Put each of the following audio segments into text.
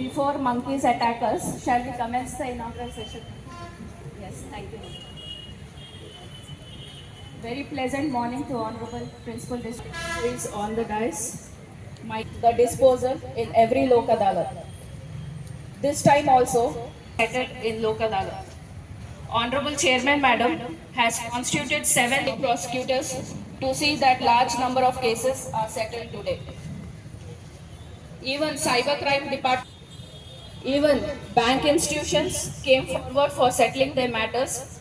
before monkeys attack us, shall we commence the inaugural session? Yes, thank you. Very pleasant morning to Honorable Principal District is on the dais. My, the disposal in every Lok Adalat. This time also, headed in Adalat. Honorable Chairman Madam has constituted seven prosecutors to see that large number of cases are settled today. Even cybercrime department, even bank institutions came forward for settling their matters,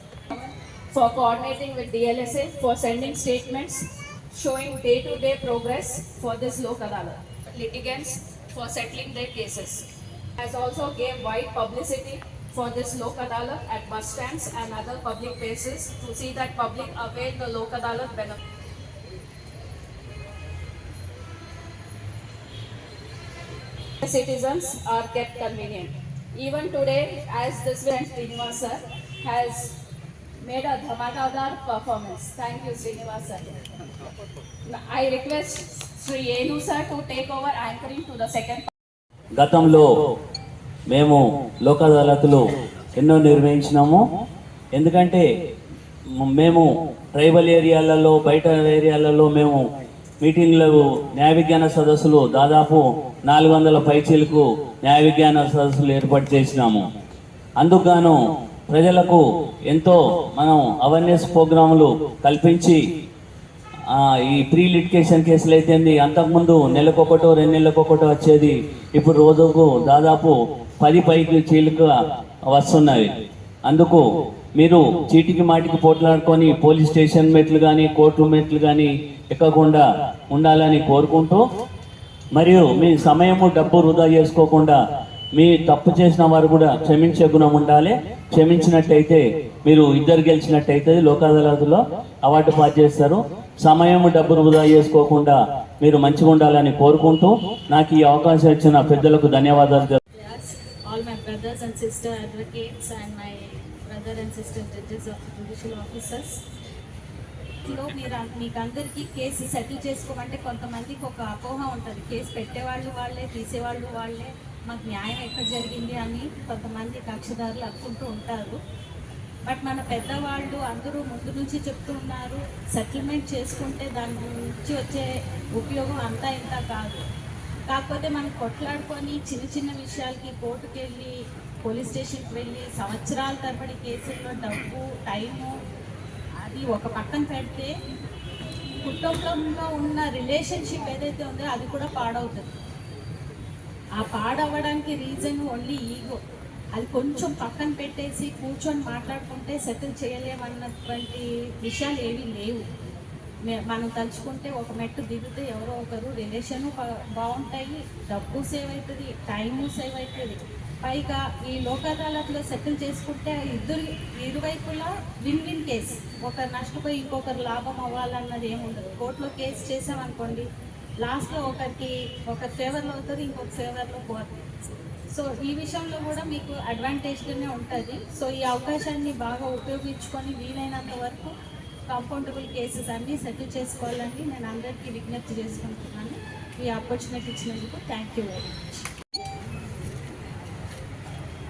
for coordinating with DLSA, for sending statements showing day-to-day progress for this Lok Adalat. Litigants for settling their cases. Has also gave wide publicity for this Lok Adalat at bus stands and other public places to see that public avail the Lok Adalat benefit. Citizens are kept convenient. Even today, as this friend Srinivas sir has made a dhamakadar performance. Thank you, Srinivas sir. Now, I request Sri Enu sir to take over anchoring to the second గతంలో మేము లోక్ అదాలతులు ఎన్నో నిర్వహించినాము ఎందుకంటే మ- మేము tribal ఏరియాలలో బయట ఏరియాలలో మేము మీటింగ్లు న్యాయ విజ్ఞాన సదస్సులు దాదాపు నాలుగు వందల పైచీలకు న్యాయ విజ్ఞాన సదస్సులు ఏర్పాటు చేసినాము. అందుకుగాను ప్రజలకు ఎంతో మనం అవేర్నెస్ ప్రోగ్రాములు కల్పించి ఈ ప్రీ లిటికేషన్ కేసులు అయితేంది అంతకుముందు నెలకొకటో రెండు నెలలకొకటో వచ్చేది ఇప్పుడు రోజుకు దాదాపు పది పైకి చీలిక వస్తున్నాయి. అందుకు మీరు చీటికి మాటికి పోట్లాడుకొని పోలీస్ స్టేషన్ మెట్లు కానీ కోర్టు మెట్లు కానీ ఎక్కకుండా ఉండాలని కోరుకుంటూ మరియు మీ సమయము డబ్బు వృధా చేసుకోకుండా మీ తప్పు చేసిన వారు కూడా క్షమించే గుణం ఉండాలి. క్షమించినట్టయితే మీరు ఇద్దరు గెలిచినట్టయితే లోక్ అదాలత్లో అవార్డు పాస్ చేస్తారు. సమయము డబ్బు వృధా చేసుకోకుండా మీరు మంచిగా ఉండాలని కోరుకుంటూ నాకు ఈ అవకాశం ఇచ్చిన పెద్దలకు ధన్యవాదాలు తెలుపు- all my brothers and sister advocates brother and sister judges of judges ఆఫీసర్స్లో మీరు మీకు అందరికీ కేసు సెటిల్ చేసుకోమంటే కొంతమందికి ఒక అపోహ ఉంటుంది. కేసు పెట్టేవాళ్ళు వాళ్ళే తీసేవాళ్ళు వాళ్ళే. మాకు న్యాయం ఎక్కడ జరిగింది అని కొంతమంది కక్షదారులు అనుకుంటూ ఉంటారు. బట్ మన పెద్దవాళ్ళు అందరూ ముందు నుంచి చెప్తున్నారు సెటిల్మెంట్ చేసుకుంటే దాని నుంచి వచ్చే ఉపయోగం అంతా ఇంత కాదు. కాకపోతే మనం కొట్లాడుకొని చిన్న చిన్న విషయాలకి కోర్టుకు వెళ్ళి పోలీస్ స్టేషన్కి వెళ్ళి సంవత్సరాల తరబడి కేసుల్లో డబ్బు టైము అది ఒక పక్కన పెడితే కుటుంబంలో ఉన్న రిలేషన్షిప్ ఏదైతే ఉందో అది కూడా పాడవుతుంది. ఆ పాడవడానికి రీజన్ ఓన్లీ ఈగో. అది కొంచెం పక్కన పెట్టేసి కూర్చొని మాట్లాడుకుంటే సెటిల్ చేయలేమన్నటువంటి విషయాలు ఏవి లేవు. మనం తలుచుకుంటే ఒక మెట్టు దిగితే ఎవరో ఒకరు రిలేషన్ బాగుంటాయి డబ్బు సేవ్ అవుతుంది టైము సేవ్ అవుతుంది పైగా ఈ లోక్ సెటిల్ చేసుకుంటే ఇద్దరు ఇరువైపులా విన్ విన్ కేసు ఒకరు నష్టపోయి ఇంకొకరు లాభం అవ్వాలన్నది ఏముండదు. కోర్టులో కేసు చేసామనుకోండి లాస్ట్లో ఒకరికి ఒక ఫేవర్లో అవుతుంది ఇంకొక ఫేవర్లో పోతుంది. సో ఈ విషయంలో కూడా మీకు అడ్వాంటేజ్గానే ఉంటుంది. సో ఈ అవకాశాన్ని బాగా ఉపయోగించుకొని వీలైనంత వరకు కంఫర్టబుల్ కేసెస్ అన్నీ సెటిల్ చేసుకోవాలని నేను అందరికీ విజ్ఞప్తి చేసుకుంటున్నాను. ఈ ఆపర్చునిటీ ఇచ్చినందుకు థ్యాంక్ యూ వెరీ మచ్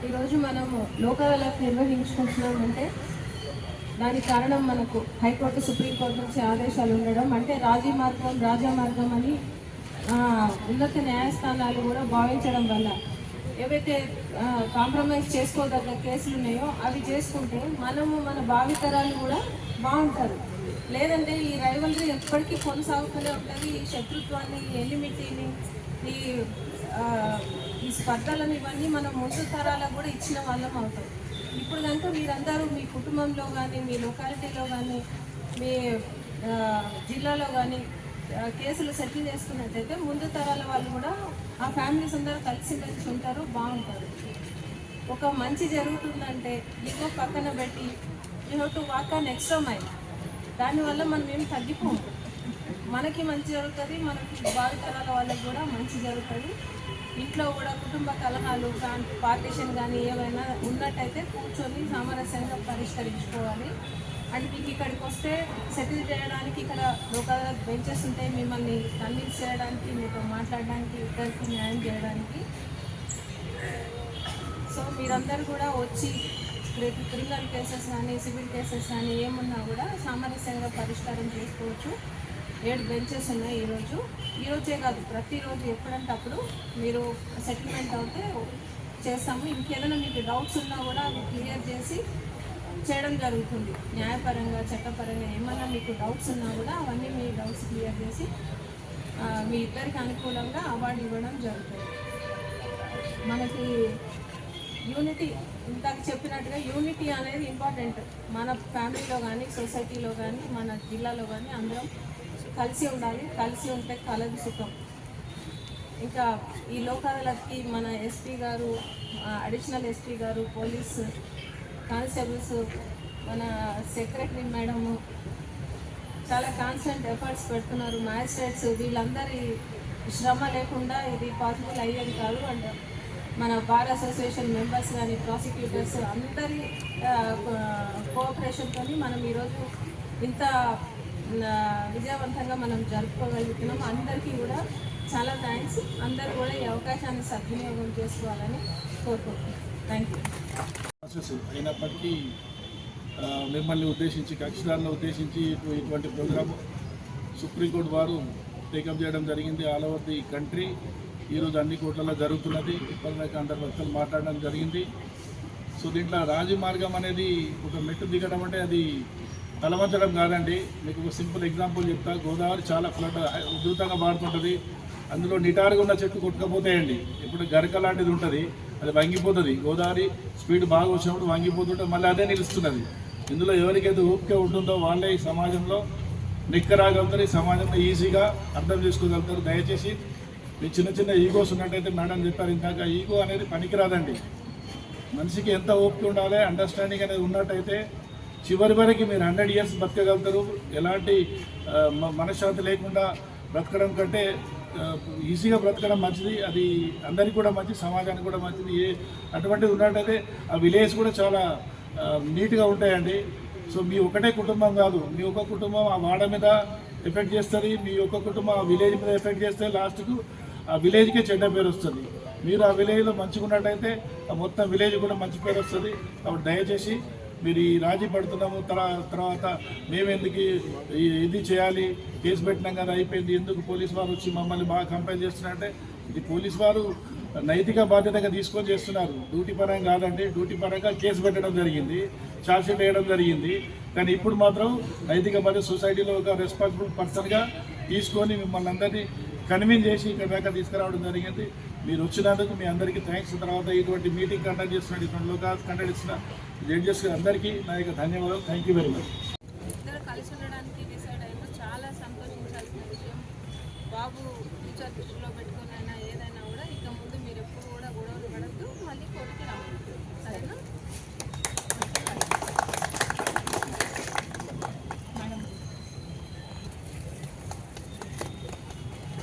ఈరోజు మనము లోక్ అదాలత్ నిర్వహించుకుంటున్నామంటే దానికి కారణం మనకు హైకోర్టు సుప్రీంకోర్టు నుంచి ఆదేశాలు ఉండడం. అంటే రాజీ మార్గం రాజా మార్గం అని ఉన్నత న్యాయస్థానాలు కూడా భావించడం వల్ల ఏవైతే కాంప్రమైజ్ చేసుకోదగ్గ కేసులు ఉన్నాయో అవి చేసుకుంటే మనము మన భావితరాలు కూడా బాగుంటారు. లేదంటే ఈ రైవలరీ ఎప్పటికీ కొనసాగుతూనే ఉంటుంది. ఈ శత్రుత్వాన్ని ఈ ఎలిమిటీని ఈ ఈ స్పర్ధలను ఇవన్నీ మనం ముందు తరాలకు కూడా ఇచ్చిన వాళ్ళం అవుతాం. ఇప్పుడు కనుక మీరందరూ మీ కుటుంబంలో కానీ మీ లొకాలిటీలో కానీ మీ జిల్లాలో కానీ కేసులు సెటిల్ చేసుకున్నట్టయితే ముందు తరాల వాళ్ళు కూడా ఆ ఫ్యామిలీస్ అందరూ కలిసి మెలిసి ఉంటారు బాగుంటారు. ఒక మంచి జరుగుతుందంటే ఇంకో పక్కన పెట్టి you have to walk on extra mile దానివల్ల మనం ఏం తగ్గిపోము. మనకి మంచి జరుగుతుంది మనకి భావితరాల వాళ్ళకి కూడా మంచి జరుగుతుంది. ఇంట్లో కూడా కుటుంబ కలహాలు కానీ పార్టీషన్ కానీ ఏమైనా ఉన్నట్టయితే కూర్చొని సామరస్యంగా పరిష్కరించుకోవాలి. అండ్ మీకు ఇక్కడికి వస్తే సెటిల్ చేయడానికి ఇక్కడ లోకల్ బెంచెస్ ఉంటాయి. మిమ్మల్ని కన్విన్స్ చేయడానికి మీతో మాట్లాడడానికి ఇద్దరికి న్యాయం చేయడానికి. సో మీరందరూ కూడా వచ్చి రేపు క్రిమినల్ కేసెస్ కానీ సివిల్ కేసెస్ కానీ ఏమున్నా కూడా సామరస్యంగా పరిష్కారం చేసుకోవచ్చు. ఏడు బెంచెస్ ఉన్నాయి ఈరోజు. ఈరోజే కాదు ప్రతిరోజు ఎప్పుడంటే అప్పుడు మీరు సెటిల్మెంట్ అవుతే చేస్తాము. ఇంకేదైనా మీకు డౌట్స్ ఉన్నా కూడా అవి క్లియర్ చేసి చేయడం జరుగుతుంది. న్యాయపరంగా చట్టపరంగా ఏమైనా మీకు డౌట్స్ ఉన్నా కూడా అవన్నీ మీ డౌట్స్ క్లియర్ చేసి మీ ఇద్దరికి అనుకూలంగా అవార్డు ఇవ్వడం జరుగుతుంది. మనకి యూనిటీ ఇందాక చెప్పినట్టుగా యూనిటీ అనేది ఇంపార్టెంట్ మన ఫ్యామిలీలో కానీ సొసైటీలో కానీ మన జిల్లాలో కానీ అందరం కలిసి ఉండాలి. కలిసి ఉంటే కలదు సుఖం. ఇంకా ఈ లోకాలకి మన ఎస్పీ గారు అడిషనల్ ఎస్పీ గారు పోలీస్ కానిస్టేబుల్స్ మన సెక్రటరీ మేడము చాలా కాన్స్టెంట్ ఎఫర్ట్స్ పెడుతున్నారు. మ్యాజిస్ట్రేట్స్ వీళ్ళందరి శ్రమ లేకుండా ఇది పాసిబుల్ అయ్యేది కాదు. అండ్ మన బార్ అసోసియేషన్ మెంబర్స్ కానీ ప్రాసిక్యూటర్స్ అందరి కోఆపరేషన్తో మనం ఈరోజు ఇంత విజయవంతంగా మనం జరుపుకోగలుగుతున్నాం. అందరికీ కూడా చాలా థ్యాంక్స్ అందరూ కూడా ఈ అవకాశాన్ని సద్వినియోగం చేసుకోవాలని కోరుకుంటున్నాం. థ్యాంక్ యూ ప్రాసెస్ అయినప్పటికీ మిమ్మల్ని ఉద్దేశించి కక్షిదారులను ఉద్దేశించి ఇటువంటి ప్రోగ్రామ్ సుప్రీంకోర్టు వారు టేకప్ చేయడం జరిగింది. ఆల్ ఓవర్ ది కంట్రీ ఈరోజు అన్ని కోట్లలో జరుగుతున్నది. ఇప్పటిదాకా అందరు వ్యక్తులు మాట్లాడడం జరిగింది. సో దీంట్లో రాజీ మార్గం అనేది ఒక మెట్టు దిగడం అంటే అది తలవంచడం కాదండి. మీకు ఒక సింపుల్ ఎగ్జాంపుల్ చెప్తా. గోదావరి చాలా ఫ్లడ్ ఉధృతంగా మారుతుంటుంది అందులో నిటారుగా ఉన్న చెట్టు కొట్టుకపోతాయండి. ఇప్పుడు గరక లాంటిది ఉంటుంది. అది వంగిపోతుంది. గోదావరి స్పీడ్ బాగా వచ్చినప్పుడు వంగిపోతుంటే మళ్ళీ అదే నిలుస్తున్నది. ఇందులో ఎవరికైతే ఓపిక ఉంటుందో వాళ్ళే ఈ సమాజంలో నిక్కరాగలుగుతారు. ఈ సమాజంలో ఈజీగా అర్థం చేసుకోగలుగుతారు. దయచేసి మీ చిన్న చిన్న ఈగోస్ ఉన్నట్టయితే మేడం చెప్పారు ఇందాక. ఈగో అనేది పనికిరాదండి. మనిషికి ఎంత ఓపిక ఉండాలి అండర్స్టాండింగ్ అనేది ఉన్నట్టయితే చివరి వరకు మీరు హండ్రెడ్ ఇయర్స్ బతకగలుగుతారు. ఎలాంటి మ- మనశ్శాంతి లేకుండా బ్రతకడం కంటే ఈజీగా బ్రతకడం మంచిది అది అందరికీ కూడా మంచిది సమాజానికి కూడా మంచిది ఏ అటువంటిది ఉన్నట్టయితే ఆ విలేజ్ కూడా చాలా నీట్గా ఉంటాయండి. సో మీ ఒకటే కుటుంబం కాదు మీ ఒక కుటుంబం ఆ వాడ మీద ఎఫెక్ట్ చేస్తుంది మీ యొక్క కుటుంబం ఆ విలేజ్ మీద ఎఫెక్ట్ చేస్తే లాస్ట్కు ఆ విలేజ్కే చెడ్డ పేరు వస్తుంది. మీరు ఆ విలేజ్లో మంచిగా ఉన్నట్టయితే ఆ మొత్తం విలేజ్ కూడా మంచి పేరు వస్తుంది. కాబట్టి దయచేసి మీరు ఈ రాజీ పడుతున్నాము తర్వాత మేము ఎందుకు ఇది చేయాలి కేసు పెట్టినాం కదా అయిపోయింది. ఎందుకు పోలీస్ వారు వచ్చి మమ్మల్ని బాగా కంపైల్ చేస్తున్నారంటే ఇది పోలీస్ వారు నైతిక బాధ్యతగా తీసుకొని చేస్తున్నారు. డ్యూటీ పరంగా కాదండి డ్యూటీ పరంగా కేసు పెట్టడం జరిగింది ఛార్జ్షీట్ వేయడం జరిగింది. కానీ ఇప్పుడు మాత్రం నైతిక బాధ్యత సొసైటీలో ఒక రెస్పాన్సిబుల్ పర్సన్గా తీసుకొని మిమ్మల్ని అందరినీ కన్విన్స్ చేసి ఇక్కడ దాకా తీసుకురావడం జరిగింది. మీరు వచ్చినందుకు మీ అందరికీ థ్యాంక్స్ తర్వాత ఇటువంటి మీటింగ్ కండక్ట్ చేస్తున్న ఇటువంటి లోకాలు కండక్ట్ చేసిన జడ్జెస్ అందరికీ నా యొక్క ధన్యవాదాలు. థ్యాంక్ యూ వెరీ మచ్ కలిసి ఉండడానికి డిసైడ్ అయినా చాలా సంతోషించాల్సిన విషయం. బాబు ఫ్యూచర్ దృష్టిలో పెట్టుకుని అయినా ఏదైనా కూడా ఇక ముందు మీరు ఎప్పుడు కూడా గొడవలు పడద్దు. మళ్ళీ కోర్టుకి రావద్దు సరేనా దగ్గర జరుగు ఇద్దరు అన్నదమ్ములు సెటిల్ చేసుకొని చాలా మంచి పని చేశారు మీరు సెటిల్ చేసుకోవడం వల్ల మీ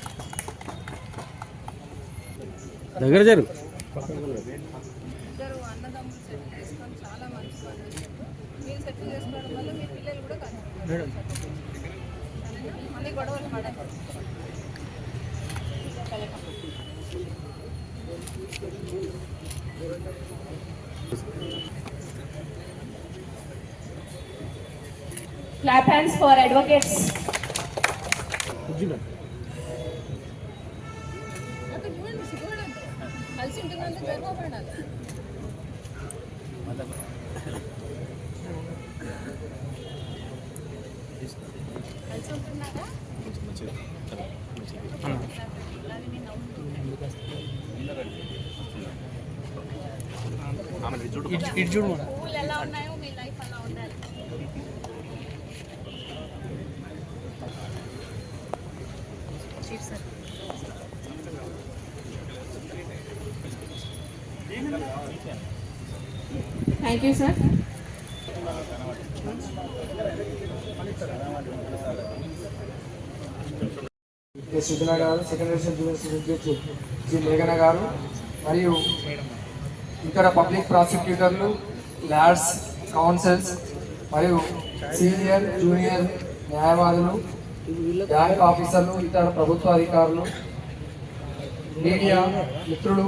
పిల్లలు కూడా కలుగుతారు మళ్ళీ గొడవలు పడదు Clap hands for advocates. ఇటు చూడు ఎలా ఉన్నాయో మీ లైఫ్ అలా ఉండాలి thank you sir K Sujana గారు సెకండరీ జూనియర్ అధ్యక్షులు జి మేఘన గారు మరియు ఇతర పబ్లిక్ ప్రాసిక్యూటర్లు ల్యాడ్స్ కౌన్సిల్స్ మరియు సీనియర్ జూనియర్ న్యాయవాదులు బ్యాంక్ ఆఫీసర్లు ఇతర ప్రభుత్వ అధికారులు మీడియా మిత్రులు